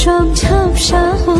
লেখা সব ঝাপসা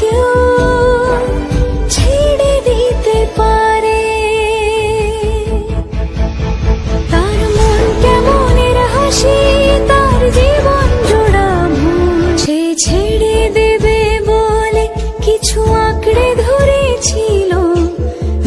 কেউ ছেড়ে দিতে পারে। তার মন কেমনের তার জীবন জোড়া সে ছেড়ে দেবে বলে কিছু আঁকড়ে ধরেছিল।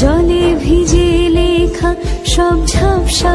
জলে ভিজে লেখা সব ঝাপসা